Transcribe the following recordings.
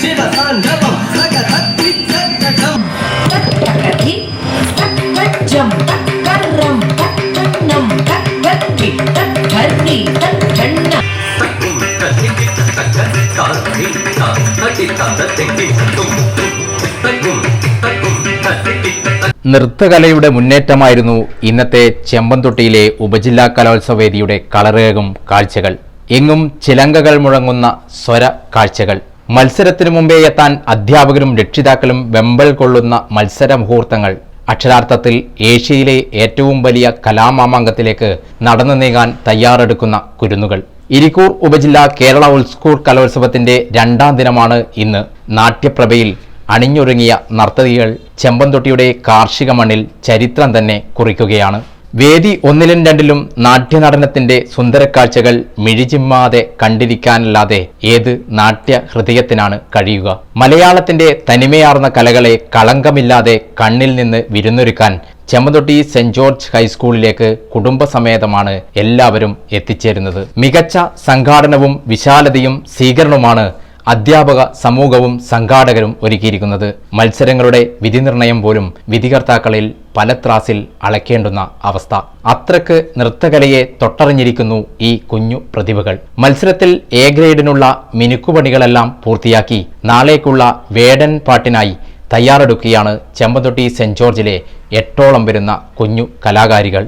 ശിവതാണ്ഡവം നൃത്തകലയുടെ മുന്നേറ്റമായിരുന്നു ഇന്നത്തെ ചെമ്പന്തൊട്ടിയിലെ ഉപജില്ലാ കലോത്സവ വേദിയുടെ കളറേകും കാഴ്ചകൾ. എങ്ങും ചിലങ്കകൾ മുഴങ്ങുന്ന സ്വര കാഴ്ചകൾ. മത്സരത്തിനു മുമ്പേ എത്താൻ അധ്യാപകരും രക്ഷിതാക്കളും വെമ്പൽ കൊള്ളുന്ന മത്സര മുഹൂർത്തങ്ങൾ അക്ഷരാർത്ഥത്തിൽ ഏഷ്യയിലെ ഏറ്റവും വലിയ കലാമാമാങ്കത്തിലേക്ക് നടന്നു നീങ്ങാൻ തയ്യാറെടുക്കുന്ന കുരുന്നുകൾ. ഇരിക്കൂർ ഉപജില്ല കേരള ഉൾസ്കൂൾ കലോത്സവത്തിന്റെ രണ്ടാം ദിനമാണ് ഇന്ന്. നാട്യപ്രഭയിൽ അണിഞ്ഞൊരുങ്ങിയ നർത്തകികൾ ചെമ്പന്തൊട്ടിയുടെ കാർഷിക മണ്ണിൽ ചരിത്രം തന്നെ കുറിക്കുകയാണ്. വേദി ഒന്നിലും രണ്ടിലും നാട്യനടനത്തിന്റെ സുന്ദരക്കാഴ്ചകൾ മിഴിചിമ്മാതെ കണ്ടിരിക്കാനല്ലാതെ ഏത് നാട്യ ഹൃദയത്തിനാണ് കഴിയുക? മലയാളത്തിന്റെ തനിമയാർന്ന കലകളെ കളങ്കമില്ലാതെ കണ്ണിൽ നിന്ന് വിരുന്നൊരുക്കാൻ ചെമ്മതൊട്ടി സെന്റ് ജോർജ് ഹൈസ്കൂളിലേക്ക് കുടുംബസമേതമാണ് എല്ലാവരും എത്തിച്ചേരുന്നത്. മികച്ച സംഘാടനവും വിശാലതയും സ്വീകരണവുമാണ് അധ്യാപക സമൂഹവും സംഘാടകരും ഒരുക്കിയിരിക്കുന്നത് മത്സരങ്ങളുടെ വിധിനിർണയം പോലും വിധികർത്താക്കളിൽ പല ത്രാസിൽ അളക്കേണ്ടുന്ന അവസ്ഥ. അത്രയ്ക്ക് നൃത്തകലയെ തൊട്ടറിഞ്ഞിരിക്കുന്നു ഈ കുഞ്ഞു പ്രതിഭകൾ. മത്സരത്തിൽ എ ഗ്രേഡിനുള്ള മിനുക്കുപണികളെല്ലാം പൂർത്തിയാക്കി നാളേക്കുള്ള വേടൻ പാട്ടിനായി തയ്യാറെടുക്കുകയാണ് ചെമ്പന്തൊട്ടി സെന്റ് ജോർജിലെ എട്ടോളം വരുന്ന കുഞ്ഞു കലാകാരികൾ.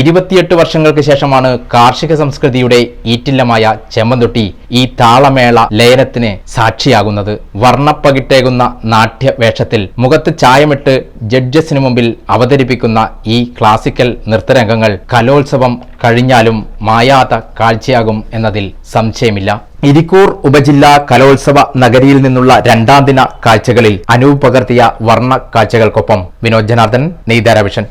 ഇരുപത്തിയെട്ട് വർഷങ്ങൾക്ക് ശേഷമാണ് കാർഷിക സംസ്കൃതിയുടെ ഈറ്റില്ലമായ ചെമ്മന്തൊട്ടി ഈ താളമേള ലയനത്തിന് സാക്ഷിയാകുന്നത്. വർണപ്പകിട്ടേകുന്ന നാട്യവേഷത്തിൽ മുഖത്ത് ചായമിട്ട് ജഡ്ജസിനു മുമ്പിൽ അവതരിപ്പിക്കുന്ന ഈ ക്ലാസിക്കൽ നൃത്തരംഗങ്ങൾ കലോത്സവം കഴിഞ്ഞാലും മായാത്ത കാഴ്ചയാകും എന്നതിൽ സംശയമില്ല. ഇരിക്കൂർ ഉപജില്ലാ കലോത്സവ നഗരിയിൽ നിന്നുള്ള രണ്ടാം ദിന കാഴ്ചകളിൽ അനൂപ് പകർത്തിയ വർണ കാഴ്ചകൾക്കൊപ്പം വിനോദ് ജനാർദ്ദൻ നെയ്താര വിഷൻ